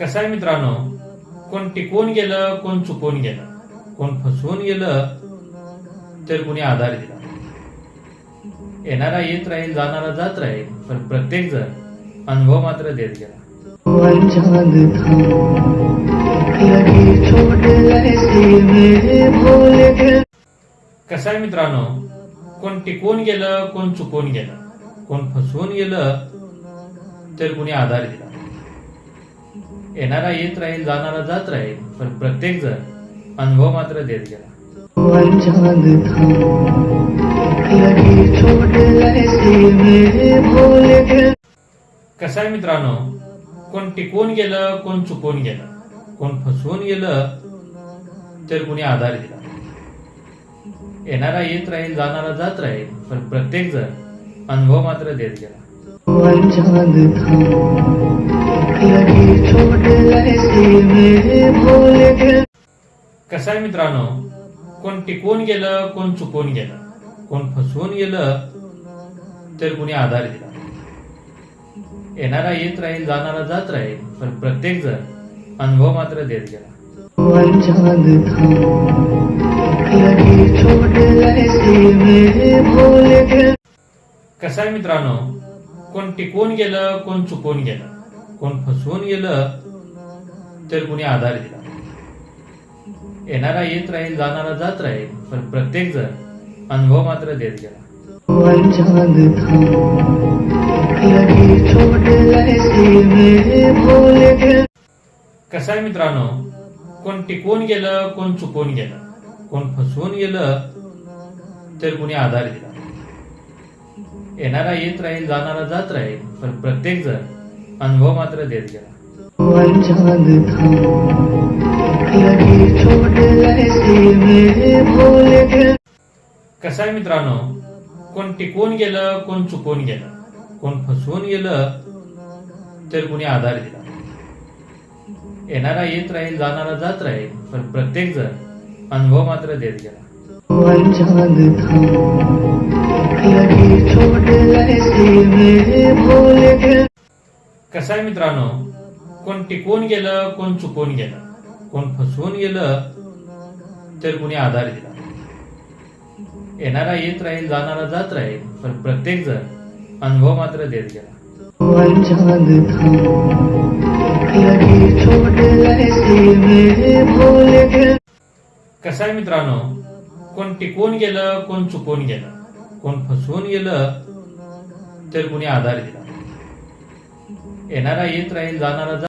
कसं आहे मित्रांनो? कोण टिकवून गेलं कोण चुकवून गेलं? कोण फसवून गेलं तर कुणी आधार दिला. येणारा येत राहील जाणारा जात राहील पण प्रत्येक जण अनुभव मात्र देत गेला. कसं आहे मित्रांनो? कोण टिकवून गेलं कोण चुकवून गेलं? कोण फसवून गेलं तर कुणी आधार दिला. येणारा येत राहील जाणारा जात राहील पण प्रत्येक जण अनुभव मात्र देत गेला. कसं आहे मित्रांनो कोण टिकवून गेलं कोण चुकवून गेलं कोण फसवून गेलं तर कुणी आधार दिला. येणारा येत राहील जाणारा जात राहील पण प्रत्येक जण अनुभव मात्र देत गेला. अनजान था लगी चोट ऐसी मेरे भोले दिल कसं आहे मित्रांनो? कोण टिकवून गेलं कोण चुकवून गेलं? कोण फसवून गेलं तर कुणी आधार दिला येणारा येत राहील जाणारा जात राहील पण प्रत्येक जण अनुभव मात्र देत गेला. अनजान कसं आहे मित्रांनो कोण टिकवून गेलं कोण चुकवून गेलं? कोण फसवून गेलं तर कुणी आधार दिला येणारा येत राहील जाणारा जात राहील पण प्रत्येक जण अनुभव मात्र देत गेला. कसं आहे मित्रांनो कोण टिकवून गेलं कोण चुकवून गेलं कोण फसवून गेलं तर कुणी आधार दिला येणारा येत राहील जाणारा जात राहील पण प्रत्येक जण अनुभव मात्र देत गेला. कसं आहे मित्रांनो? कोण टिकवून गेलं कोण चुकवून गेलं? कोण फसवून गेलं तर कुणी आधार दिला. येणारा येत राहील जाणारा जात राहील पण प्रत्येक जण अनुभव मात्र देत गेला. अनजान था। लगी चोट ऐसी मेरे भोले दिल कसं आहे मित्रांनो? कोण टिकवून गेलं कोण चुकवून गेलं? कोण फसवून गेलं तर कुणी आधार दिला? येणारा येत राहील जाणारा जात राहील पण प्रत्येक जण अनुभव मात्र देत गेला. अनजान था। लगी चोट ऐसी मेरे भोले दिल कसं आहे मित्रांनो? कोण टिकवून गेलं कोण चुकवून गेलं. कोण फसवून गेलं तर कुणी आधार दिला. येणारा येत राहील जाणारा जात